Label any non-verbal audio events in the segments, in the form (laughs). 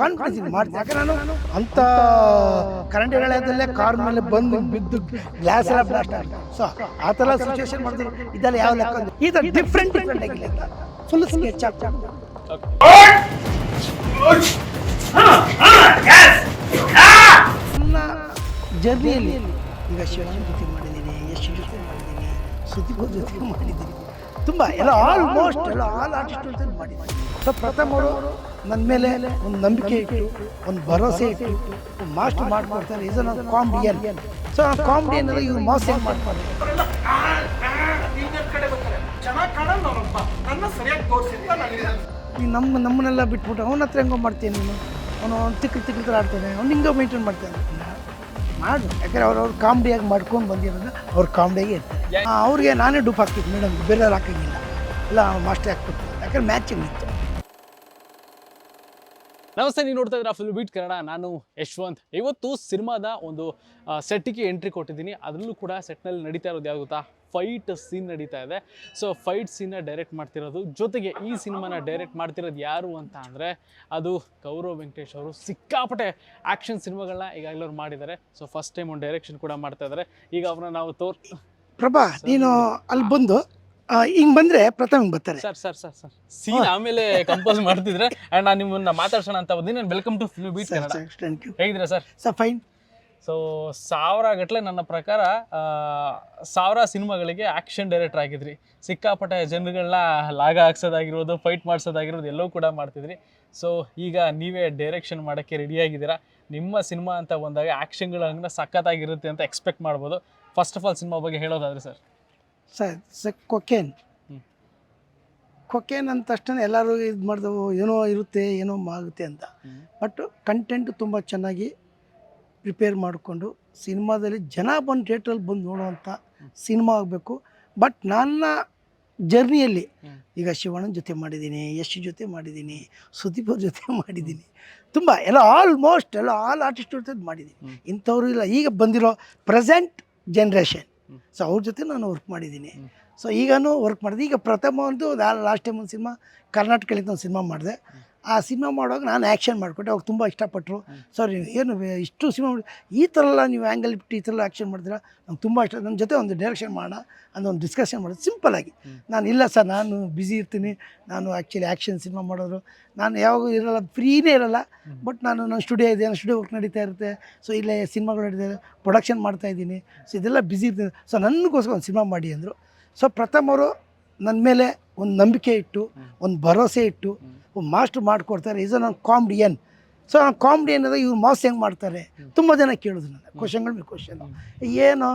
Confidence ಮಾಡ್ತೀನಿ. ಯಾಕೆ ನಾನು ಅಂಥ ಕರೆಂಟ್ಗಳದಲ್ಲೇ ಕಾರ್ ಮೇಲೆ ಬಂದು ಬಿದ್ದು ಗ್ಲಾಸ್ ಎಲ್ಲ ಬ್ಲಾಸ್ಟ್ ಆಗ್ತದೆ ಸೊ ಆ ಥರ ಸಿಚುವೇಶನ್ ಮಾಡಿದ್ರು ಇದೆಲ್ಲ ಯಾವ ಲೆಕ್ಕ ಇದು? ಈ ಥರ ಡಿಫ್ರೆಂಟ್ ಡಿಫ್ರೆಂಟ್ ಆಗಿಲ್ಲ ಫುಲ್ ಸ್ಕೆಚ್ ನನ್ನ ಜರ್ನಿಯಲ್ಲಿ ಈಗ ಶಿವನ ಜೊತೆ ಮಾಡಿದ್ದೀನಿ ಯಶ್ ಜೊತೆ ಮಾಡಿದ್ದೀನಿ ಸುದೀಪ್ ಜೊತೆ ಮಾಡಿದ್ದೀನಿ. ತುಂಬ ಎಲ್ಲ ಆಲ್ಮೋಸ್ಟ್ ಎಲ್ಲ ಆಲ್ ಆರ್ಟಿಸ್ಟ್ ಮಾಡಿ ಸೊ ಸೊ ಅವರು ನನ್ನ ಮೇಲೆ ಒಂದು ನಂಬಿಕೆ ಇಟ್ಟು ಒಂದು ಭರವಸೆ ಇಟ್ಟು ಮಾಸ್ಟರ್ ಮಾಡ್ಕೊಡ್ತಾರೆ ಇದು ನನ್ನ ಕಾಮಿಡಿಯನ್ ಸೊ ಆ ಕಾಮಿಡಿಯನ್ ಎಲ್ಲ ಇವ್ರು ಮಾಸ್ ಹೆಂಗೆ ಮಾಡ್ತಾರೆ? ಈಗ ನಮ್ಮ ನಮ್ಮನ್ನೆಲ್ಲ ಬಿಟ್ಬಿಟ್ಟು ಅವನ ಹತ್ರ ಹೆಂಗೋ ಮಾಡ್ತೀನಿ ನೀನು? ಅವನು ಒಂದು ತಿಕ್ಕಿ ಥರ ಆಡ್ತಾನೆ ಅವ್ನು ಹಿಂಗೋ ಮೇಂಟೈನ್ ಮಾಡ್ತಾನೆ. ಮಾಡು. ಯಾಕಂದ್ರೆ ಅವ್ರು ಅವ್ರು ಕಾಮಿಡಿಯಾಗಿ ಮಾಡ್ಕೊಂಡು ಬಂದಿರೋದು ಅವ್ರು ಕಾಮಿಡಿಯಾಗಿ ಇರ್ತಾರೆ. ಅವ್ರಿಗೆ ನಾನೇ ಡೂಪ್ ಹಾಕ್ತಿದ್ದೆ ಮೇಡಮ್ ಬೇರೆ ಹಾಕಂಗಿಲ್ಲ. ಇಲ್ಲ ಮಾಸ್ಟರ್ ಹಾಕ್ಬಿಟ್ಟು ಯಾಕಂದ್ರೆ ಮ್ಯಾಚಿಂಗ್ ಇತ್ತು. ನಮಸ್ತೆ ನೀವು ನೋಡ್ತಾ ಇದ್ದೀರಾ ಫುಲ್ ಬೀಟ್ ಕನ್ನಡ ನಾನು ಯಶವಂತ್. ಇವತ್ತು ಸಿನಿಮಾದ ಒಂದು ಸೆಟ್ಟಿಗೆ ಎಂಟ್ರಿ ಕೊಟ್ಟಿದ್ದೀನಿ. ಅದರಲ್ಲೂ ಕೂಡ ಸೆಟ್ನಲ್ಲಿ ನಡೀತಾ ಇರೋದು ಯಾವುದು ಗೊತ್ತಾ? ಫೈಟ್ ಸೀನ್ ನಡೀತಾ ಇದೆ. ಸೊ ಫೈಟ್ ಸೀನ್ನ ಡೈರೆಕ್ಟ್ ಮಾಡ್ತಿರೋದು. ಜೊತೆಗೆ ಈ ಸಿನಿಮಾನ ಡೈರೆಕ್ಟ್ ಮಾಡ್ತಿರೋದು ಯಾರು ಅಂತ ಅಂದರೆ ಅದು ಗೌರವ್ ವೆಂಕಟೇಶ್ ಅವರು. ಸಿಕ್ಕಾಪಟ್ಟೆ ಆ್ಯಕ್ಷನ್ ಸಿನಿಮಾಗಳನ್ನ ಈಗಾಗಲೇ ಅವ್ರು ಮಾಡಿದ್ದಾರೆ. ಸೊ ಫಸ್ಟ್ ಟೈಮ್ ಒಂದು ಡೈರೆಕ್ಷನ್ ಕೂಡ ಮಾಡ್ತಾ ಇದ್ದಾರೆ ಈಗ ಅವ್ರನ್ನ ನಾವು ತೋರ್ ಪ್ರಭಾ ನೀನು ಅಲ್ಲಿ ಬಂದು ಹಿಂಗೆ ಬಂದರೆ ಪ್ರಥಮ ಬರ್ತಾರೆ. Sir sir sir sir scene ಆಮೇಲೆ ಕಂಪೋಸ್ ಮಾಡ್ತಿದ್ರೆ ಆ್ಯಂಡ್ ನಾನು ನಿಮ್ಮನ್ನ ಮಾತಾಡ್ಸೋಣ ಅಂತ ಬಂದಿನಿ welcome to film beat Kannada ಹೇಗಿದ್ದೀರಾ ಸರ್ ಸರ್ ಫೈನ್ ಸೊ ಸಾವಿರ ಗಟ್ಟಲೆ ನನ್ನ ಪ್ರಕಾರ ಸಾವಿರ ಸಿನಿಮಾಗಳಿಗೆ ಆ್ಯಕ್ಷನ್ ಡೈರೆಕ್ಟರ್ ಆಗಿದ್ರಿ. ಸಿಕ್ಕಾಪಟ್ಟೆ ಜನರುಗಳನ್ನ ಲಾಗ ಹಾಕ್ಸೋದಾಗಿರ್ಬೋದು ಫೈಟ್ ಮಾಡಿಸೋದಾಗಿರ್ಬೋದು ಎಲ್ಲವೂ ಕೂಡ ಮಾಡ್ತಿದ್ರಿ. ಸೊ ಈಗ ನೀವೇ ಡೈರೆಕ್ಷನ್ ಮಾಡೋಕ್ಕೆ ರೆಡಿಯಾಗಿದ್ದೀರಾ ನಿಮ್ಮ ಸಿನಿಮಾ ಅಂತ ಬಂದಾಗ ಆ್ಯಕ್ಷನ್ಗಳನ್ನ ಸಖತ್ತಾಗಿರುತ್ತೆ ಅಂತ ಎಕ್ಸ್ಪೆಕ್ಟ್ ಮಾಡ್ಬೋದು. ಫಸ್ಟ್ ಆಫ್ ಆಲ್ ಸಿನಿಮಾ ಬಗ್ಗೆ ಹೇಳೋದಾದ್ರೆ sir. Sir sir cocaine. Cocaine ಅಂದ ತಕ್ಷಣ ಎಲ್ಲರೂ ಇದು ಮಾಡಿದವು ಏನೋ ಇರುತ್ತೆ ಏನೋ ಆಗುತ್ತೆ ಅಂತ. ಬಟ್ ಕಂಟೆಂಟ್ ತುಂಬ ಚೆನ್ನಾಗಿ ಪ್ರಿಪೇರ್ ಮಾಡಿಕೊಂಡು ಸಿನಿಮಾದಲ್ಲಿ ಜನ ಬಂದು ಥಿಯೇಟ್ರಲ್ಲಿ ಬಂದು ನೋಡುವಂಥ ಸಿನಿಮಾ ಆಗಬೇಕು. ಬಟ್ ನನ್ನ ಜರ್ನಿಯಲ್ಲಿ ಈಗ ಶಿವಣ್ಣನ ಜೊತೆ ಮಾಡಿದ್ದೀನಿ ಯಶ್ ಜೊತೆ ಮಾಡಿದ್ದೀನಿ ಸುದೀಪ್ ಅವ್ರ ಜೊತೆ ಮಾಡಿದ್ದೀನಿ. ತುಂಬ ಎಲ್ಲ ಆಲ್ಮೋಸ್ಟ್ ಎಲ್ಲ ಆಲ್ ಆರ್ಟಿಸ್ಟ್ ಜೊತೆ ಮಾಡಿದ್ದೀನಿ. ಇಂಥವ್ರು ಇಲ್ಲ. ಈಗ ಬಂದಿರೋ ಪ್ರೆಸೆಂಟ್ ಜನ್ರೇಷನ್ ಸೊ ಅವ್ರ ಜೊತೆ ನಾನು ವರ್ಕ್ ಮಾಡಿದ್ದೀನಿ. ಸೊ ಈಗನೂ ವರ್ಕ್ ಮಾಡಿದೆ. ಈಗ ಪ್ರಥಮ ಒಂದು ಲಾಸ್ಟ್ ಟೈಮ್ ಒಂದು ಸಿನಿಮಾ ಕರ್ನಾಟಕದಲ್ಲಿ ಒಂದು ಸಿನಿಮಾ ಮಾಡಿದೆ. ಆ ಸಿನಿಮಾ ಮಾಡುವಾಗ ನಾನು ಆ್ಯಕ್ಷನ್ ಮಾಡಿಕೊಟ್ಟೆ ಅವ್ರು ತುಂಬ ಇಷ್ಟಪಟ್ಟರು. ಸರ್ ಏನು ಇಷ್ಟು ಸಿನಿಮಾ ಮಾಡಿ ಈ ಥರ ಎಲ್ಲ ನೀವು ಆ್ಯಂಗಲ್ ಬಿಟ್ಟು ಈ ಥರ ಎಲ್ಲ ಆ್ಯಕ್ಷನ್ ಮಾಡಿದ್ರೆ ನಂಗೆ ತುಂಬ ಇಷ್ಟ. ನನ್ನ ಜೊತೆ ಒಂದು ಡೈರೆಕ್ಷನ್ ಮಾಡೋಣ ಅಂತ ಒಂದು ಡಿಸ್ಕಷನ್ ಮಾಡೋದು. ಸಿಂಪಲ್ಲಾಗಿ. ನಾನು ಇಲ್ಲ ಸರ್ ನಾನು ಬ್ಯುಸಿ ಇರ್ತೀನಿ. ನಾನು ಆ್ಯಕ್ಚುಲಿ ಆ್ಯಕ್ಷನ್ ಸಿನಿಮಾ ಮಾಡೋರು. ನಾನು ಯಾವಾಗೂ ಇರಲ್ಲ ಫ್ರೀನೇ ಇರಲ್ಲ. ಬಟ್ ನಾನು ನನ್ನ ಸ್ಟುಡಿಯೋ ಇದೆ ನನ್ನ ಸ್ಟುಡಿಯೋ ವರ್ಕ್ ನಡೀತಾ ಇರುತ್ತೆ. ಸೊ ಇಲ್ಲೇ ಸಿನಿಮಾಗಳು ನಡೀತಾ ಪ್ರೊಡಕ್ಷನ್ ಮಾಡ್ತಾ ಇದ್ದೀನಿ. ಸೊ ಇದೆಲ್ಲ ಬ್ಯುಸಿ ಇರ್ತೀನಿ. ಸೊ ನನಗೋಸ್ಕರ ಒಂದು ಸಿನಿಮಾ ಮಾಡಿ ಅಂದರು. ಸೊ ಪ್ರಥಮರು ನನ್ನ ಮೇಲೆ ಒಂದು ನಂಬಿಕೆ ಇಟ್ಟು ಒಂದು ಭರವಸೆ ಇಟ್ಟು ಮಾಸ್ಟ್ರು ಮಾಡಿಕೊಡ್ತಾರೆ. ಇದು ನನ್ನ ಕಾಮಿಡಿಯನ್ ಸೊ ಆ ಕಾಮಿಡಿಯನ್ ಅದ ಇವ್ರು ಮಾಸ್ ಹೆಂಗೆ ಮಾಡ್ತಾರೆ? ತುಂಬ ಜನ ಕೇಳಿದ್ರು ನನ್ನ ಕ್ವಶನ್ಗಳು ಬಿ ಕ್ವಶನ್ ಏನು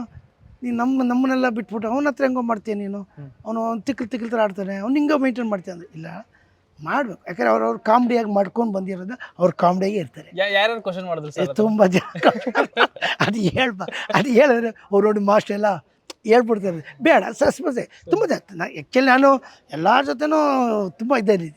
ನೀನು ನಮ್ಮ ನಮ್ಮನ್ನೆಲ್ಲ ಬಿಟ್ಬಿಟ್ಟು ಅವನ ಹತ್ರ ಹೆಂಗೋ ಮಾಡ್ತೀಯ ನೀನು? ಅವನು ಅವನು ತಿಕ್ಕಲು ತಿಕ್ಕಲು ಥರ ಆಡ್ತಾನೆ. ಅವ್ನು ಹಿಂಗೆ ಮೇಂಟೈನ್ ಮಾಡ್ತೀಯ ಅಂದ್ರೆ? ಇಲ್ಲ. ಮಾಡಬೇಕು. ಯಾಕಂದ್ರೆ ಅವ್ರು ಅವ್ರು ಕಾಮಿಡಿಯಾಗಿ ಮಾಡ್ಕೊಂಡು ಬಂದಿರೋದು ಅವ್ರು ಕಾಮಿಡಿಯಾಗಿ ಇರ್ತಾರೆ. ಯಾರು ಕ್ವಶನ್ ಮಾಡಿದ್ರು ತುಂಬ ಜನ. ಅದು ಹೇಳ್ಬಾ ಅದು ಹೇಳಿದ್ರೆ ಅವ್ರು ನೋಡಿ ಮಾಸ್ಟರ್ ಎಲ್ಲ ಹೇಳ್ಬಿಡ್ತಾರೆ. ಬೇಡ ಸಸ್ಪೆ ತುಂಬ ಜನ ಆ್ಯಕ್ಚುಲಿ ನಾನು ಎಲ್ಲರ ಜೊತೆನೂ ತುಂಬ ಇದ್ದೀನಿ.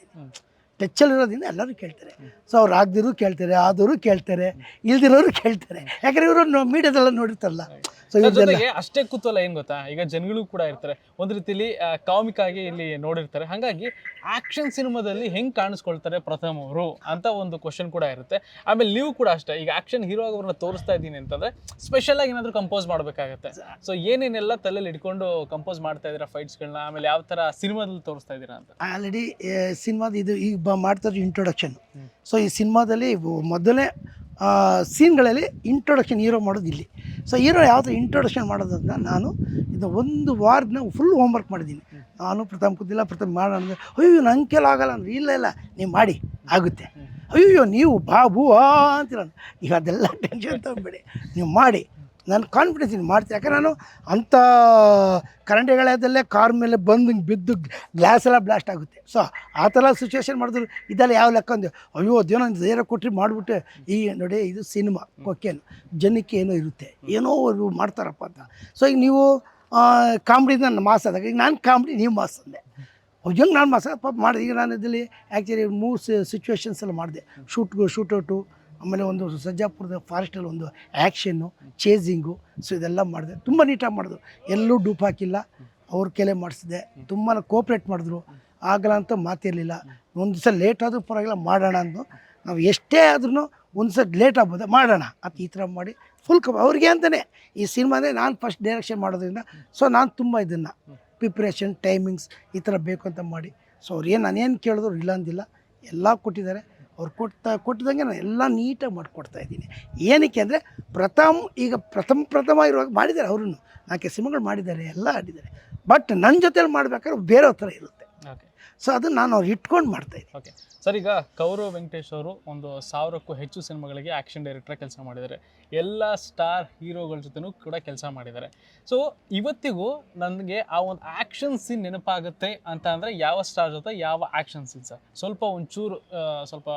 ಟಚ್ಚಲ್ಲಿರೋದ್ರಿಂದ ಎಲ್ಲರೂ ಕೇಳ್ತಾರೆ. ಸೊ ಅವ್ರು ಆಗದಿರೋ ಕೇಳ್ತಾರೆ ಆದವರು ಕೇಳ್ತಾರೆ ಇಲ್ದಿರೋರು ಕೇಳ್ತಾರೆ. ಯಾಕಂದ್ರೆ ಇವರು ಮೀಡಿಯಾದೆಲ್ಲ ನೋಡಿರ್ತಾರಲ್ಲ. ಸೊ ಜೊತೆಗೆ ಅಷ್ಟೇ ಕುತೂಹಲ ಏನು ಗೊತ್ತಾ? ಈಗ ಜನಗಳು ಕೂಡ ಇರ್ತಾರೆ. ಒಂದು ರೀತಿಲಿ ಕಾಮಿಕ್ ಆಗಿ ಇಲ್ಲಿ ನೋಡಿರ್ತಾರೆ. ಹಾಗಾಗಿ ಆಕ್ಷನ್ ಸಿನಿಮಾದಲ್ಲಿ ಹೆಂಗೆ ಕಾಣಿಸ್ಕೊಳ್ತಾರೆ ಪ್ರಥಮ ಅವರು ಅಂತ ಒಂದು ಕ್ವಶನ್ ಕೂಡ ಇರುತ್ತೆ. ಆಮೇಲೆ ನೀವು ಕೂಡ ಅಷ್ಟೇ ಈಗ ಆಕ್ಷನ್ ಹೀರೋ ಆಗಿ ಅವ್ರನ್ನ ತೋರಿಸ್ತಾ ಇದ್ದೀನಿ ಅಂತಂದ್ರೆ ಸ್ಪೆಷಲ್ ಆಗಿ ಏನಾದ್ರು ಕಂಪೋಸ್ ಮಾಡ್ಬೇಕಾಗತ್ತೆ. ಸೊ ಏನೇನೆಲ್ಲ ತಲೆಯಲ್ಲಿ ಇಟ್ಕೊಂಡು ಕಂಪೋಸ್ ಮಾಡ್ತಾ ಇದೀರಾ ಫೈಟ್ಸ್ಗಳನ್ನ ಆಮೇಲೆ ಯಾವ ತರ ಸಿನಿಮಾದಲ್ಲಿ ತೋರಿಸ್ತಾ ಇದ್ದೀರಾ ಅಂತ? ಆಲ್ರೆಡಿ ಸಿನಿಮಾದ ಇದು ಈಗ ಬ ಮಾಡ್ತಾರೆ ಇಂಟ್ರೊಡಕ್ಷನ್ ಸೊ ಈ ಸಿನಿಮಾದಲ್ಲಿ ಮೊದಲೇ ಸೀನ್ಗಳಲ್ಲಿ ಇಂಟ್ರೊಡಕ್ಷನ್ ಹೀರೋ ಮಾಡೋದು ಇಲ್ಲಿ. ಸೊ ಹೀರೋ ಯಾವ ಥರ ಇಂಟ್ರೊಡಕ್ಷನ್ ಮಾಡೋದನ್ನ ನಾನು ಇದು ಒಂದು ವಾರದ ಫುಲ್ ಹೋಮ್ವರ್ಕ್ ಮಾಡಿದ್ದೀನಿ. ನಾನು ಪ್ರಥಮ ಕೂತಿಲ್ಲ ಪ್ರಥಮ ಮಾಡೋಣ ಅಂದರೆ ಅಯ್ಯೋ ನಂಗೆ ಕೆಲ ಆಗಲ್ಲ ಅಂದ್ರೆ ಇಲ್ಲ ಇಲ್ಲ ನೀವು ಮಾಡಿ ಆಗುತ್ತೆ. ಅಯ್ಯೋ ನೀವು ಬಾಬು ಆ ಅಂತೀರ ಈಗ ಅದೆಲ್ಲ ಟೆನ್ಷನ್ ತಗೊಂಬೇಡಿ ನೀವು ಮಾಡಿ. ನಾನು ಕಾನ್ಫಿಡೆನ್ಸ್ ಇನ್ನು ಮಾಡ್ತೀನಿ. ಯಾಕಂದ್ರೆ ನಾನು ಅಂಥ ಕರೆಂಟ್ಗಳಾದಲ್ಲೇ ಕಾರ್ ಮೇಲೆ ಬಂದು ಹಿಂಗೆ ಬಿದ್ದು ಗ್ಲಾಸ್ ಎಲ್ಲ ಬ್ಲಾಸ್ಟ್ ಆಗುತ್ತೆ. ಸೊ ಆ ಥರ ಸಿಚುವೇಶನ್ ಮಾಡಿದ್ರು. ಇದೆಲ್ಲ ಯಾವ ಲೆಕ್ಕ ಅಂದೆ ಅಯ್ಯೋ ಅದೇನೋ ಧೈರ್ಯ ಕೊಟ್ಟರೆ ಮಾಡಿಬಿಟ್ಟೆ ಈ ನೋಡಿ ಇದು ಸಿನಿಮಾ ಕೊಕ್ಕೇನು ಜನಕ್ಕೆ ಏನೋ ಇರುತ್ತೆ. ಏನೋ ಅವರು ಮಾಡ್ತಾರಪ್ಪ ಅಂತ. ಸೊ ಈಗ ನೀವು ಕಾಮಿಡಿ ನಾನು ಮಾಸ್ ಆದಾಗ, ಈಗ ನಾನು ಕಾಮಿಡಿ ನೀವು ಮಾಸ್ ಅಂದೆ. ಹೆಂಗೆ ನಾನು ಮಾಸ್ ಪಾಪ ಮಾಡಿದೆ. ಈಗ ನಾನು ಇದರಲ್ಲಿ ಆ್ಯಕ್ಚುಲಿ ಮೂರು ಸಿಚುವೇಶನ್ಸ್ ಎಲ್ಲ ಮಾಡಿದೆ. ಶೂಟ್ ಶೂಟೌಟು ಆಮೇಲೆ ಒಂದು ಸಜ್ಜಾಪುರದ ಫಾರೆಸ್ಟಲ್ಲಿ ಒಂದು ಆ್ಯಕ್ಷನ್ನು, ಚೇಸಿಂಗು, ಸೊ ಇದೆಲ್ಲ ಮಾಡಿದೆ. ತುಂಬ ನೀಟಾಗಿ ಮಾಡಿದ್ರು. ಎಲ್ಲೂ ಡೂಪ್ ಹಾಕಿಲ್ಲ. ಅವ್ರ ಕೆಲೆ ಮಾಡಿಸಿದೆ. ತುಂಬ ಕೋಪ್ರೇಟ್ ಮಾಡಿದ್ರು. ಆಗಲ್ಲ ಅಂತ ಮಾತಿರಲಿಲ್ಲ ಒಂದು ಸಲ ಲೇಟ್ ಆದರೂ ಪರವಾಗಿಲ್ಲ, ಮಾಡೋಣ ಅಂದು ನಾವು ಎಷ್ಟೇ ಆದ್ರೂ ಒಂದು ಸಲ ಲೇಟ್ ಆಗ್ಬೋದು. ಮಾಡೋಣ. ಅಂತ ಈ ಥರ ಮಾಡಿ ಫುಲ್ ಕಪ್ ಅವ್ರಿಗೆ ಅಂತಲೇ ಈ ಸಿನಿಮಾನೇ ನಾನು ಫಸ್ಟ್ ಡೈರೆಕ್ಷನ್ ಮಾಡೋದ್ರಿಂದ. ಸೊ ನಾನು ತುಂಬ ಇದನ್ನು ಪ್ರಿಪ್ರೇಷನ್ ಟೈಮಿಂಗ್ಸ್ ಈ ಥರ ಬೇಕು ಅಂತ ಮಾಡಿ. ಸೊ ಅವ್ರು ಏನು ನಾನೇನು ಕೇಳಿದ್ರು ಇಲ್ಲ ಅಂದಿಲ್ಲ. ಎಲ್ಲ ಕೊಟ್ಟಿದ್ದಾರೆ. ಅವ್ರು ಕೊಡ್ತಾ ಕೊಟ್ಟಿದಂಗೆ ನಾನು ಎಲ್ಲ ನೀಟಾಗಿ ಮಾಡಿಕೊಡ್ತಾ ಇದ್ದೀನಿ. ಏನಕ್ಕೆ ಅಂದರೆ ಪ್ರಥಮ ಈಗ ಪ್ರಥಮ ಪ್ರಥಮ ಇರುವಾಗ ಮಾಡಿದ್ದಾರೆ ಅವ್ರೂ ನಾಲ್ಕು ಸಿನಿಮಾಗಳು ಮಾಡಿದ್ದಾರೆ, ಎಲ್ಲ ಆಡಿದ್ದಾರೆ. ಬಟ್ ನನ್ನ ಜೊತೆಲಿ ಮಾಡ್ಬೇಕಾದ್ರೆ ಬೇರೆ ಥರ ಇರುತ್ತೆ. ಸೊ ಅದನ್ನು ನಾನು ಅವ್ರು ಇಟ್ಕೊಂಡು ಮಾಡ್ತಾಯಿದ್ದೀನಿ ಓಕೆ ಸರ್ ಈಗ ಕೌರವ್ ವೆಂಕಟೇಶ್ ಅವರು ಒಂದು ಸಾವಿರಕ್ಕೂ ಹೆಚ್ಚು ಸಿನಿಮಾಗಳಿಗೆ ಆ್ಯಕ್ಷನ್ ಡೈರೆಕ್ಟರ್ ಕೆಲಸ ಮಾಡಿದ್ದಾರೆ. ಎಲ್ಲ ಸ್ಟಾರ್ ಹೀರೋಗಳ ಜೊತೆನೂ ಕೂಡ ಕೆಲಸ ಮಾಡಿದ್ದಾರೆ. ಸೊ ಇವತ್ತಿಗೂ ನನಗೆ ಆ ಒಂದು ಆ್ಯಕ್ಷನ್ ಸೀನ್ ನೆನಪಾಗುತ್ತೆ ಅಂತ ಅಂದರೆ ಯಾವ ಸ್ಟಾರ್ ಜೊತೆ ಯಾವ ಆ್ಯಕ್ಷನ್ ಸೀನ್ ಸರ್ ಸ್ವಲ್ಪ ಒಂಚೂರು ಸ್ವಲ್ಪ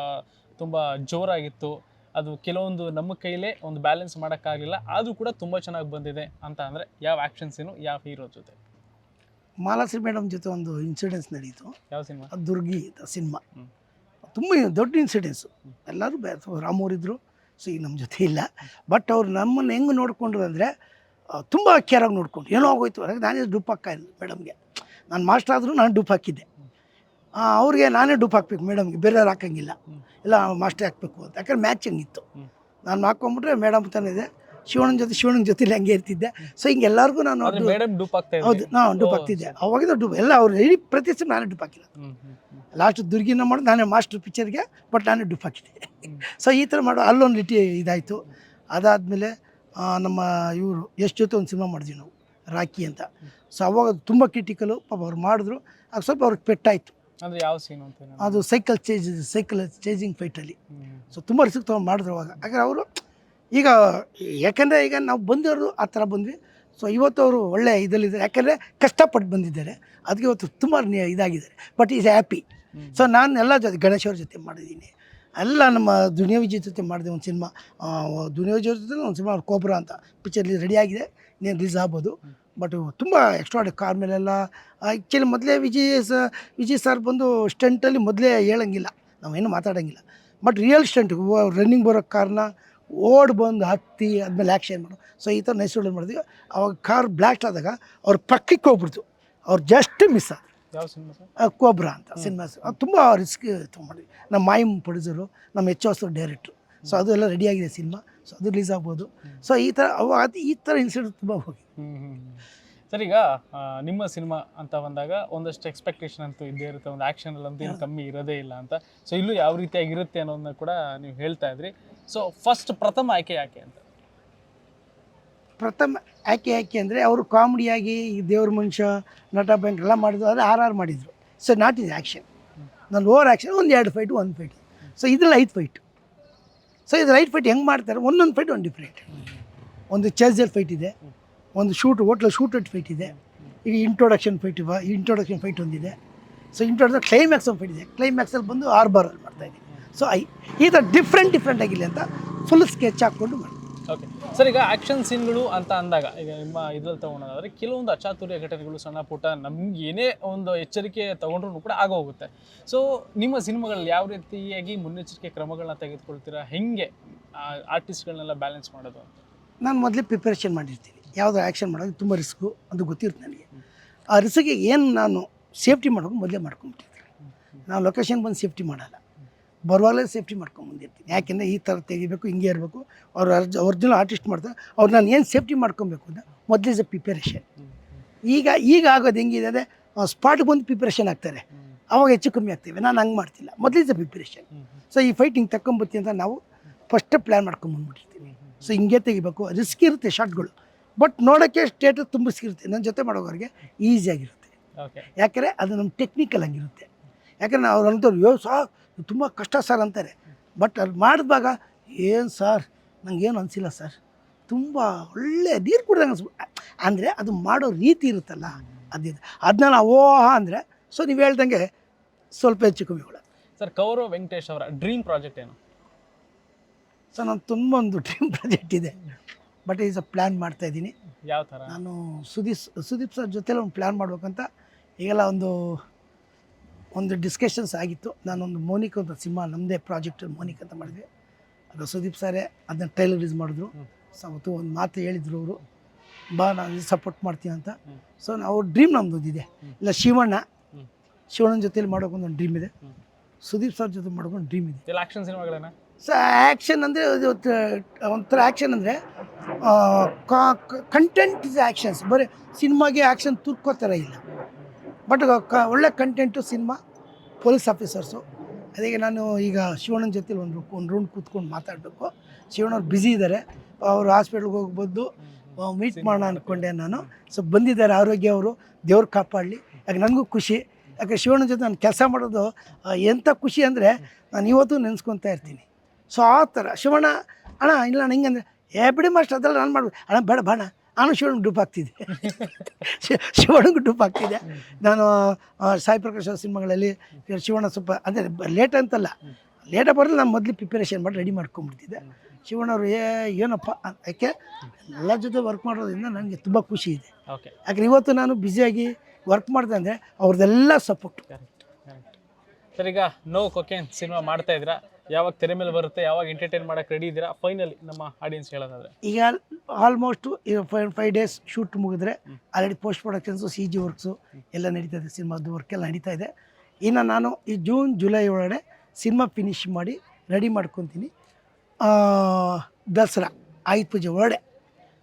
ತುಂಬ ಜೋರಾಗಿತ್ತು. ಅದು ಕೆಲವೊಂದು ನಮ್ಮ ಕೈಲೇ ಒಂದು ಬ್ಯಾಲೆನ್ಸ್ ಮಾಡೋಕ್ಕಾಗಲಿಲ್ಲ. ಆದರೂ ಕೂಡ ತುಂಬ ಚೆನ್ನಾಗಿ ಬಂದಿದೆ ಅಂತ ಅಂದರೆ ಯಾವ ಆ್ಯಕ್ಷನ್ ಸೀನು ಯಾವ ಹೀರೋ ಜೊತೆ? ಮಾಲಾಶ್ರೀ ಮೇಡಮ್ ಜೊತೆ ಒಂದು ಇನ್ಸಿಡೆನ್ಸ್ ನಡೀತು. ಯಾವ ಸಿನಿಮಾ? ಅದು ದುರ್ಗಿ ಸಿನಿಮಾ. ತುಂಬ ದೊಡ್ಡ ಇನ್ಸಿಡೆನ್ಸು ಎಲ್ಲರೂ ಬೇ ರಾಮೂರಿದ್ದರು ಸೊ ಈಗ ನಮ್ಮ ಜೊತೆ ಇಲ್ಲ. ಬಟ್ ಅವ್ರು ನಮ್ಮನ್ನು ಹೆಂಗೆ ನೋಡಿಕೊಂಡ್ರು ಅಂದರೆ ತುಂಬ ಕೇರಾಗಿ ನೋಡ್ಕೊಂಡು ಏನೋ ಆಗೋಯ್ತು. ಅದಕ್ಕೆ ನಾನೇ ಡುಪ್ ಹಾಕಿಲ್ಲ ಮೇಡಮ್ಗೆ. ನಾನು ಮಾಸ್ಟರ್ ಆದರೂ ನಾನು ಡುಪ್ ಹಾಕಿದ್ದೆ. ಅವ್ರಿಗೆ ನಾನೇ ಡುಪ್ ಹಾಕ್ಬೇಕು ಮೇಡಮ್ಗೆ. ಬೇರೆಯವ್ರು ಹಾಕಂಗಿಲ್ಲ. ಇಲ್ಲ ಮಾಸ್ಟರ್ ಹಾಕಬೇಕು ಅಂತ. ಯಾಕಂದ್ರೆ ಮ್ಯಾಚಿಂಗ್ ಇತ್ತು ನಾನು ಹಾಕ್ಕೊಂಬಿಟ್ರೆ ಮೇಡಮ್ ತಾನೇ ಇದೆ. ಶಿವಣ್ಣನ ಜೊತೆ ಶಿವಣ್ಣನ ಜೊತೆಲಿ ಹಂಗೆ ಇರ್ತಿದ್ದೆ. ಸೊ ಹಿಂಗೆ ಎಲ್ಲರಿಗೂ ನಾನು ಹೌದು ನಾನು ಡೂಪ್ ಡುಪ್ ಹಾಕ್ತಿದ್ದೆ ಅವಾಗಿಂದ ಡುಬ್ ಎಲ್ಲ ಅವ್ರು ಇಡೀ ಪ್ರತಿ ಸಲ ನಾನೇ ಡುಪ್ ಹಾಕಿಲ್ಲ. ಲಾಸ್ಟ್ ದುರ್ಗಿನ ಮಾಡೋದು ನಾನೇ ಮಾಸ್ಟರ್ ಪಿಕ್ಚರ್ಗೆ ಬಟ್ ನಾನೇ ಡುಪ್ ಹಾಕಿದ್ದೆ. ಸೊ ಈ ಥರ ಮಾಡೋ ಅಲ್ಲೊಂದು ಲಿಟಿ ಇದಾಯಿತು. ಅದಾದಮೇಲೆ ನಮ್ಮ ಇವರು ಎಷ್ಟು ಜೊತೆ ಒಂದು ಸಿನಿಮಾ ಮಾಡಿದ್ವಿ ನಾವು ರಾಕಿ ಅಂತ. ಸೊ ಅವಾಗ ತುಂಬ ಕ್ರಿಟಿಕಲು ಪಾಪ ಅವ್ರು ಮಾಡಿದ್ರು. ಆಗ ಸ್ವಲ್ಪ ಅವ್ರಿಗೆ ಪೆಟ್ಟಾಯಿತು. ಅಂದ್ರೆ ಯಾವ ಸೀನ್ ಅಂತ ಅದು ಸೈಕಲ್ ಚೇಜ್ ಸೈಕಲ್ ಚೇಜಿಂಗ್ ಫೈಟಲ್ಲಿ. ಸೊ ತುಂಬ ರಿಸ್ಕ್ ತೊಗೊಂಡು ಮಾಡಿದ್ರು ಅವಾಗ. ಯಾಕಂದ್ರೆ ಅವರು ಈಗ ಯಾಕೆಂದರೆ ಈಗ ನಾವು ಬಂದಿರೋರು ಆ ಥರ ಬಂದ್ವಿ. ಸೊ ಇವತ್ತು ಅವರು ಒಳ್ಳೆ ಇದರಲ್ಲಿದ್ದಾರೆ. ಯಾಕೆಂದರೆ ಕಷ್ಟಪಟ್ಟು ಬಂದಿದ್ದಾರೆ. ಅದಕ್ಕೆ ಇವತ್ತು ತುಂಬ ಇದಾಗಿದ್ದಾರೆ. But is happy. ಸೊ ನಾನು ಎಲ್ಲ ಜೊತೆ ಗಣೇಶ್ ಅವ್ರ ಜೊತೆ ಮಾಡಿದ್ದೀನಿ. ಎಲ್ಲ ನಮ್ಮ ದುನಿಯಾ ವಿಜಯ್ ಜೊತೆ ಮಾಡಿದೆ ಒಂದು ಸಿನಿಮಾ. ದುನಿಯಾ ವಿಜಯ್ ಜೊತೆ ಒಂದು ಸಿನಿಮಾ ಕೋಬ್ರಾ ಅಂತ. ಪಿಕ್ಚರ್ಲಿ ರೆಡಿ ಆಗಿದೆ. ನೀನು ರಿಲೀಸ್ ಆಗ್ಬೋದು. ಬಟ್ ತುಂಬ ಎಕ್ಸ್ಟ್ರಾ ಕಾರ್ ಮೇಲೆಲ್ಲ. ಆ್ಯಕ್ಚುಲಿ ಮೊದಲೇ ವಿಜಯ್ ಸ ವಿಜಯ್ ಸರ್ ಬಂದು ಸ್ಟಂಟಲ್ಲಿ ಮೊದಲೇ ಹೇಳಂಗಿಲ್ಲ. ನಾವೇನು ಮಾತಾಡೋಂಗಿಲ್ಲ. ಬಟ್ ರಿಯಲ್ ಸ್ಟಂಟ್ ರನ್ನಿಂಗ್ ಬರೋ ಕಾರ್ನ ಓಡ್ ಬಂದು ಹತ್ತಿ ಆದಮೇಲೆ ಆ್ಯಕ್ಷನ್ ಮಾಡು. ಸೊ ಈ ಥರ ನೈಸೂರಲ್ಲಿ ಮಾಡಿದ್ವಿ. ಅವಾಗ ಕಾರ್ ಬ್ಲಾಸ್ಟ್ ಆದಾಗ ಅವ್ರ ಪಕ್ಕಕ್ಕೆ ಹೋಗ್ಬಿಡ್ತು. ಅವ್ರು ಜಸ್ಟ್ ಮಿಸ್ ಆದ್ರು. ಕೋಬ್ರಾ ಅಂತ ಸಿನಿಮಾ ಅದು ತುಂಬ ರಿಸ್ಕ್ ತೊಗೊಂಡಿದ್ವಿ ನಮ್ಮ ಮಾಯಂ ಪ್ರೊಡ್ಯೂಸರು ನಮ್ಮ ಎಚ್ ಹೊಸ ಡೈರೆಕ್ಟ್ರು ಸೊ ಅದು ಎಲ್ಲ ರೆಡಿಯಾಗಿದೆ ಸಿನಿಮಾ ಸೊ ಅದು ರಿಲೀಸ್ ಆಗ್ಬೋದು. ಸೊ ಈ ಥರ ಅವಾಗ ಅದು ಈ ಥರ ಇನ್ಸಿಡೆಂಟ್ ತುಂಬ ಹೋಗಿ. ಸರ್ ಈಗ ನಿಮ್ಮ ಸಿನಿಮಾ ಅಂತ ಬಂದಾಗ ಒಂದಷ್ಟು ಎಕ್ಸ್ಪೆಕ್ಟೇಷನ್ ಅಂತೂ ಇದ್ದೇ ಇರುತ್ತೆ. ಒಂದು ಆ್ಯಕ್ಷನ್ ಅಂತೂ ಏನು ಕಮ್ಮಿ ಇರೋದೇ ಇಲ್ಲ ಅಂತ. ಸೊ ಇಲ್ಲೂ ಯಾವ ರೀತಿಯಾಗಿರುತ್ತೆ ಅನ್ನೋದನ್ನ ಕೂಡ ನೀವು ಹೇಳ್ತಾ ಇದ್ರಿ. ಸೊ ಫಸ್ಟ್ ಪ್ರಥಮ ಆಯ್ಕೆ ಯಾಕೆ ಅಂತ? ಪ್ರಥಮ ಆಯ್ಕೆ ಯಾಕೆ ಅಂದರೆ ಅವರು ಕಾಮಿಡಿಯಾಗಿ ಈ ದೇವ್ರ ಮನುಷ್ಯ ನಟ ಬ್ಯಾಂಕ್ ಎಲ್ಲ ಮಾಡಿದ್ರು. ಆದರೆ ಆರ್ ಆರ್ ಮಾಡಿದರು. ಸೊ ನಾಟ್ ಇಸ್ ಆ್ಯಕ್ಷನ್ ನಾನು ಓವರ್ ಆ್ಯಕ್ಷನ್ ಒಂದು ಎರಡು ಫೈಟು ಒಂದು ಫೈಟ್ ಸೊ ಇದ್ರಲ್ಲಿ ಐದು ಫೈಟ್ ಸೊ ಇದು ಐದು ಫೈಟ್ ಹೆಂಗೆ ಮಾಡ್ತಾರೆ? ಒಂದೊಂದು ಫೈಟ್ ಒಂದು ಡಿಫ್ರೆಂಟ್ ಒಂದು ಚೇಸಲ್ ಫೈಟ್ ಇದೆ. ಒಂದು shoot hotel shoot out fight ಇದೆ. ಈಗ ಇಂಟ್ರೊಡಕ್ಷನ್ ಫೈಟ್ ಇವ ಇಂಟ್ರೊಡಕ್ಷನ್ ಫೈಟ್ ಒಂದಿದೆ. ಸೊ ಇಂಟ್ರೊಡಕ್ಷನ್ ಕ್ಲೈಮ್ಯಾಕ್ಸ್ ಒಂದು ಫೈಟ್ ಇದೆ. ಕ್ಲೈಮ್ಯಾಕ್ಸಲ್ಲಿ ಬಂದು ಆರ್ಬಾರಲ್ಲಿ ಮಾಡ್ತಾಯಿದ್ದೀನಿ ಸೊ ಐ ಈ ಥರ ಡಿಫ್ರೆಂಟ್ ಡಿಫ್ರೆಂಟ್ ಆಗಿಲ್ಲ ಅಂತ ಫುಲ್ ಸ್ಕೆಚ್ ಹಾಕ್ಕೊಂಡು ಮಾಡಿ ಓಕೆ ಸರ್ ಈಗ ಆ್ಯಕ್ಷನ್ ಸೀನ್ಗಳು ಅಂತ ಅಂದಾಗ ಈಗ ನಿಮ್ಮ ಇದ್ರಲ್ಲಿ ತೊಗೊಳೋದಾದ್ರೆ ಕೆಲವೊಂದು ಅಚಾತುರ್ಯ ಘಟನೆಗಳು ಸಣ್ಣ ಪುಟ್ಟ ನಮ್ಗೆ ಏನೇ ಒಂದು ಎಚ್ಚರಿಕೆ ತೊಗೊಂಡ್ರು ಕೂಡ ಆಗೋಗುತ್ತೆ. ಸೊ ನಿಮ್ಮ ಸಿನಿಮಾಗಳಲ್ಲಿ ಯಾವ ರೀತಿಯಾಗಿ ಮುನ್ನೆಚ್ಚರಿಕೆ ಕ್ರಮಗಳನ್ನ ತೆಗೆದುಕೊಳ್ತೀರಾ? ಹೆಂಗೆ ಆರ್ಟಿಸ್ಟ್ಗಳನ್ನೆಲ್ಲ ಬ್ಯಾಲೆನ್ಸ್ ಮಾಡೋದು ಅಂತ? ನಾನು ಮೊದಲೇ ಪ್ರಿಪ್ರೇಷನ್ ಮಾಡಿರ್ತೀನಿ. ಯಾವುದೋ ಆ್ಯಕ್ಷನ್ ಮಾಡೋದು ತುಂಬ ರಿಸ್ಕು ಅದು ಗೊತ್ತಿರುತ್ತೆ ನನಗೆ. ಆ ರಿಸ್ಕಿಗೆ ಏನು ನಾನು ಸೇಫ್ಟಿ ಮಾಡೋಕೆ ಮೊದಲೇ ಮಾಡ್ಕೊಂಬಿಟ್ಟಿರ್ತೀನಿ ನಾವು ಲೊಕೇಶನ್ ಬಂದು ಸೇಫ್ಟಿ ಮಾಡಲ್ಲ. ಬರುವಾಗಲೇ ಸೇಫ್ಟಿ ಮಾಡ್ಕೊಂಬಂದಿರ್ತೀನಿ ಯಾಕೆಂದರೆ ಈ ಥರ ತೆಗಿಬೇಕು, ಹಿಂಗೆ ಇರಬೇಕು. ಅವ್ರು ಅರ್ಜ್ ಒರಿಜಿನಲ್ ಆರ್ಟಿಸ್ಟ್ ಮಾಡ್ತಾರೆ. ಅವ್ರು ನಾನು ಏನು ಸೇಫ್ಟಿ ಮಾಡ್ಕೊಬೇಕು ಅಂತ ಮೊದಲೇ ಇಸ್ ಪ್ರಿಪರೇಷನ್ ಈಗ ಈಗ ಆಗೋದು ಹೆಂಗಿದೆ ಅಂದರೆ ಸ್ಪಾಟ್ಗೆ ಬಂದು ಪ್ರಿಪ್ರೇಷನ್ ಆಗ್ತಾರೆ. ಅವಾಗ ಹೆಚ್ಚು ಕಮ್ಮಿ ಆಗ್ತೇವೆ. ನಾನು ಹಂಗೆ ಮಾಡ್ತಿಲ್ಲ. ಮೊದಲಿದ್ದ ಪ್ರಿಪ್ರೇಷನ್ ಸೊ ಈ ಫೈಟ್ ಹಿಂಗೆ ತಕ್ಕೊಂಬತ್ತಿ ಅಂತ ನಾವು ಫಸ್ಟ್ ಪ್ಲ್ಯಾನ್ ಮಾಡ್ಕೊಂಬಂದ್ಬಿಟ್ಟಿರ್ತೀವಿ ಸೊ ಹಿಂಗೆ ತೆಗಿಬೇಕು. ರಿಸ್ಕ್ ಇರುತ್ತೆ ಶಾರ್ಟ್ಗಳು ಬಟ್ ನೋಡೋಕ್ಕೆ ಸ್ಟೇಟಸ್ ತುಂಬ ರಿಸ್ಕ್ ನನ್ನ ಜೊತೆ ಮಾಡೋವ್ರಿಗೆ ಈಸಿಯಾಗಿರುತ್ತೆ ಯಾಕಂದರೆ ಅದು ನಮ್ಮ ಟೆಕ್ನಿಕಲ್ ಆಗಿರುತ್ತೆ. ಯಾಕಂದರೆ ಅವ್ರು ಅಂದರು ಯೋ ಸಾರ್ ತುಂಬ ಕಷ್ಟ ಸರ್ ಅಂತಾರೆ. ಬಟ್ ಅದು ಮಾಡಿದಾಗ ಏನು ಸರ್ ನನಗೇನು ಅನಿಸಿಲ್ಲ ಸರ್. ತುಂಬ ಒಳ್ಳೆ ನೀರು ಕುಡ್ದಂಗೆ ಅನ್ಸ್ಬಿ ಅಂದರೆ ಅದು ಮಾಡೋ ರೀತಿ ಇರುತ್ತಲ್ಲ ಅದಿದೆ ಅದನ್ನ ನಾವು ಓ ಅಂದರೆ ಸೊ ನೀವು ಹೇಳ್ದಂಗೆ ಸ್ವಲ್ಪ ಹೆಚ್ಚು ಸರ್ ಕೌರವ್ ವೆಂಕಟೇಶ್ ಅವರ ಡ್ರೀಮ್ ಪ್ರಾಜೆಕ್ಟ್ ಏನು? ಸರ್ ನಾನು ತುಂಬ ಒಂದು ಡ್ರೀಮ್ ಪ್ರಾಜೆಕ್ಟ್ ಇದೆ. ಬಟ್ ಈಸ್ ಅ ಪ್ಲ್ಯಾನ್ ಮಾಡ್ತಾಯಿದ್ದೀನಿ ಯಾವ ಥರ ನಾನು ಸುದೀಪ್ ಸುದೀಪ್ ಸರ್ ಜೊತೆಲಿ ಒಂದು ಪ್ಲ್ಯಾನ್ ಮಾಡ್ಬೇಕಂತ ಈಗೆಲ್ಲ ಒಂದು ಒಂದು ಡಿಸ್ಕಷನ್ಸ್ ಆಗಿತ್ತು. ನಾನೊಂದು ಮೋನಿಕ್ ಅಂತ ಸಿನಿಮಾ ನಮ್ಮದೇ ಪ್ರಾಜೆಕ್ಟ್ ಮೋನಿಕ್ ಅಂತ ಮಾಡಿದ್ವಿ. ಅದು ಸುದೀಪ್ ಸರೇ ಅದನ್ನ ರಿಲೀಸ್ ಮಾಡಿದ್ರು. ಸೊ ಅವತ್ತು ಒಂದು ಮಾತು ಹೇಳಿದ್ರು ಅವರು. ಬಾ ನಾನು ಸಪೋರ್ಟ್ ಮಾಡ್ತೀನಿ ಅಂತ. ಸೊ ನಾವು ಡ್ರೀಮ್ ನಮ್ಮದು ಇದೆ. ಇಲ್ಲ ಶಿವಣ್ಣ. ಶಿವಣ್ಣನ ಜೊತೆಲಿ ಮಾಡೋಕ್ಕೊಂದು ಒಂದು ಡ್ರೀಮ್ ಇದೆ. ಸುದೀಪ್ ಸರ್ ಜೊತೆ ಮಾಡ್ಕೊಂಡು ಡ್ರೀಮ್ ಇದೆ. ಆಕ್ಷನ್ ಸಿನಿಮಾಗಳೇನ? ಸೊ ಆ್ಯಕ್ಷನ್ ಅಂದರೆ ಇದು ಒಂಥರ ಆ್ಯಕ್ಷನ್ ಅಂದರೆ ಕಂಟೆಂಟ್ ಇಸ್ ಆ್ಯಕ್ಷನ್ಸ್ ಬರೀ ಸಿನಿಮಾಗೆ ಆ್ಯಕ್ಷನ್ ತುರ್ಕೋ ಥರ ಇಲ್ಲ ಬಟ್ ಕ ಒಳ್ಳೆ ಕಂಟೆಂಟು ಸಿನಿಮಾ ಪೊಲೀಸ್ ಆಫೀಸರ್ಸು ಅದಕ್ಕೆ ನಾನು ಈಗ ಶಿವಣ್ಣನ ಜೊತೆ ಒಂದು ಒಂದು ರೌಂಡ್ ಕೂತ್ಕೊಂಡು ಮಾತಾಡಬೇಕು. ಶಿವಣ್ಣವ್ರು ಬ್ಯುಸಿ ಇದ್ದಾರೆ ಅವರು ಹಾಸ್ಪಿಟ್ಲ್ಗೆ ಹೋಗಿ ಬಂದು ಮೀಟ್ ಮಾಡೋಣ ಅಂದ್ಕೊಂಡೆ ನಾನು. ಸೊ ಬಂದಿದ್ದಾರೆ ಆರೋಗ್ಯ ಅವರು. ದೇವ್ರು ಕಾಪಾಡಲಿ. ಯಾಕೆ ನನಗೂ ಖುಷಿ. ಯಾಕೆ ಶಿವಣ್ಣನ ಜೊತೆ ನಾನು ಕೆಲಸ ಮಾಡೋದು ಎಂಥ ಖುಷಿ ಅಂದರೆ ನಾನು ಇವತ್ತು ನೆನೆಸ್ಕೊತಾ ಇರ್ತೀನಿ. ಸೊ ಆ ಥರ. ಶಿವಣ್ಣ ಅಣ್ಣ ಇಲ್ಲ ನಾನು ಹಿಂಗಂದ್ರೆ ಏ ಬಿಡಿ ಮಾಸ್ಟರ್ ಅದೆಲ್ಲ ನಾನು ಮಾಡ್ಬೋದು ಅಣ್ಣ ಬೇಡ ಬಾಣ ನಾನು ಶಿವಣ್ಣ ಡೂಪ್ ಆಗ್ತಿದ್ದೆ (laughs) ಶಿವಣ್ಣಗೆ ಡೂಪ್ ಆಗ್ತಿದ್ದೆ ನಾನು ಸಾಯಿ ಪ್ರಕಾಶ್ ಸಿನಿಮಾಗಳಲ್ಲಿ ಶಿವಣ್ಣ ಸ್ವಲ್ಪ ಅಂದರೆ ಲೇಟ್ ಅಂತಲ್ಲ ಲೇಟಾಗಿ ಬರಲಿ ನಾನು ಮೊದಲು ಪ್ರಿಪರೇಷನ್ ಮಾಡಿ ರೆಡಿ ಮಾಡ್ಕೊಂಡ್ಬಿಡ್ತಿದ್ದೆ ಶಿವಣ್ಣವ್ರು ಏ ಏನಪ್ಪ? ಯಾಕೆ? ಎಲ್ಲ ಜೊತೆ ವರ್ಕ್ ಮಾಡೋದ್ರಿಂದ ನನಗೆ ತುಂಬ ಖುಷಿ ಇದೆ. ಯಾಕಂದ್ರೆ ಇವತ್ತು ನಾನು ಬ್ಯುಸಿಯಾಗಿ ವರ್ಕ್ ಮಾಡಿದೆ ಅಂದರೆ ಅವ್ರದ್ದೆಲ್ಲ ಸಪೋರ್ಟ್ ಸರ್ ಈಗ ನೋ ಕೊಕೇನ್ ಸಿನಿಮಾ ಮಾಡ್ತಾ ಇದ್ದೀರಾ? ಯಾವಾಗ ತೆರೆ ಮೇಲೆ ಬರುತ್ತೆ, ಯಾವಾಗ ಎಂಟರ್ಟೈನ್ ಮಾಡಕ್ಕೆ ರೆಡಿ ಇದ್ದೀರಾ ಫೈನಲಿ ನಮ್ಮ ಆಡಿಯನ್ಸ್ ಹೇಳೋದಾದ್ರೆ. ಈಗ almost five five days shoot ಮುಗಿದ್ರೆ already post productions C G works ಎಲ್ಲ ನಡೀತಾ ಇದೆ ಸಿನಿಮಾದ ವರ್ಕ್ ಎಲ್ಲ ನಡೀತಾ ಇದೆ. ಇನ್ನು ನಾನು ಈ ಜೂನ್ ಜುಲೈ ಒಳಗಡೆ ಸಿನಿಮಾ ಫಿನಿಶ್ ಮಾಡಿ ರೆಡಿ ಮಾಡ್ಕೊತೀನಿ. ದಸರಾ, ಆಯುಧ ಪೂಜೆ ಒಳಗಡೆ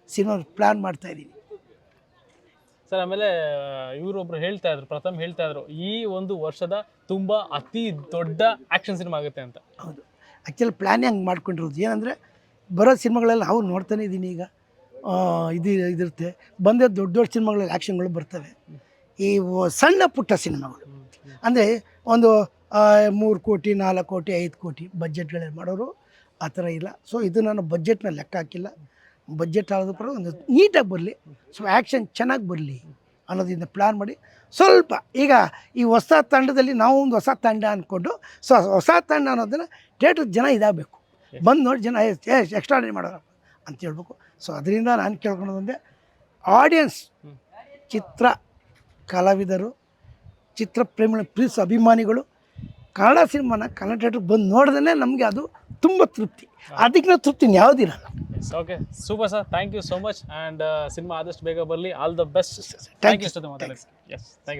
ಸಿನಿಮಾ ಪ್ಲ್ಯಾನ್ ಮಾಡ್ತಾ ಇದ್ದೀನಿ. ಸರ್ ಆಮೇಲೆ ಇವರೊಬ್ರು ಹೇಳ್ತಾ ಇದ್ರು ಪ್ರಥಮ್ ಹೇಳ್ತಾ ಇದ್ರು ಈ ಒಂದು ವರ್ಷದ ತುಂಬಾ ಅತಿ ದೊಡ್ಡ ಆಕ್ಷನ್ ಸಿನಿಮಾ ಆಗುತ್ತೆ ಅಂತ. ಹೌದು. ಆ್ಯಕ್ಚುಲಿ ಪ್ಲ್ಯಾನೇ ಹಂಗೆ ಮಾಡ್ಕೊಂಡಿರೋದು. ಏನಂದರೆ ಬರೋ ಸಿನಿಮಾಗಳೆಲ್ಲ ಅವ್ರು ನೋಡ್ತಾನೆ ಇದ್ದೀನಿ ಈಗ. ಆ, ಇದು ಇದಿರುತ್ತೆ. ಬಂದೇ ದೊಡ್ಡ ದೊಡ್ಡ ಸಿನಿಮಾಗಳಲ್ಲಿ ಆ್ಯಕ್ಷನ್ಗಳು ಬರ್ತವೆ. ಈ ವ- ಸಣ್ಣ ಪುಟ್ಟ ಸಿನಿಮಾಗಳು. ಅಂದರೆ ಒಂದು ಮೂರು ಕೋಟಿ ನಾಲ್ಕು ಕೋಟಿ ಐದು ಕೋಟಿ ಬಜೆಟ್ಗಳಲ್ಲಿ ಮಾಡೋರು ಆ ಥರ ಇಲ್ಲ. ಸೊ ಇದು ನಾನು ಬಜೆಟ್ನ ಲೆಕ್ಕ ಹಾಕಿಲ್ಲ. ಬಜೆಟ್ ಆಗೋದು ಪರ ಒಂದು ನೀಟಾಗಿ ಬರಲಿ. ಸೊ ಆ್ಯಕ್ಷನ್ ಚೆನ್ನಾಗಿ ಬರಲಿ ಅನ್ನೋದರಿಂದ ಪ್ಲ್ಯಾನ್ ಮಾಡಿ. ಸ್ವಲ್ಪ ಈಗ ಈ ಹೊಸ ತಂಡದಲ್ಲಿ ನಾವು ಒಂದು ಹೊಸ ತಂಡ ಅಂದ್ಕೊಂಡು ಸೊ ಹೊಸ ತಂಡ ಅನ್ನೋದನ್ನು ಥಿಯೇಟ್ರ್ ಜನ ಇದಾಗಬೇಕು. ಬಂದು ನೋಡಿ ಜನ ಎಕ್ಸ್ಟ್ರಾಡರಿ ಮಾಡೋಣ ಅಂತ ಹೇಳ್ಬೇಕು. ಸೊ ಅದರಿಂದ ನಾನು ಕೇಳ್ಕೊಳೋದಂದೆ ಆಡಿಯನ್ಸ್ ಚಿತ್ರ ಕಲಾವಿದರು ಚಿತ್ರ ಪ್ರೇಮಿಗಳ ಪ್ರೀಸ್ ಅಭಿಮಾನಿಗಳು ಕನ್ನಡ ಸಿನಿಮಾನ ಕನ್ನಡ ಥಿಯೇಟ್ರಿಗೆ ಬಂದು ನೋಡಿದ್ರೆ ನಮಗೆ ಅದು ತುಂಬ ತೃಪ್ತಿ. ಅದಕ್ಕಿಂತ ತೃಪ್ತಿ ಯಾವುದಿರಲ್ಲ okay super sir thank you so much and cinema ಆದಷ್ಟು ಬೇಗ ಬರಲಿ all the best thank you you, sir ಮಾತಾಡಿ ಎಸ್ ಥ್ಯಾಂಕ್ ಯು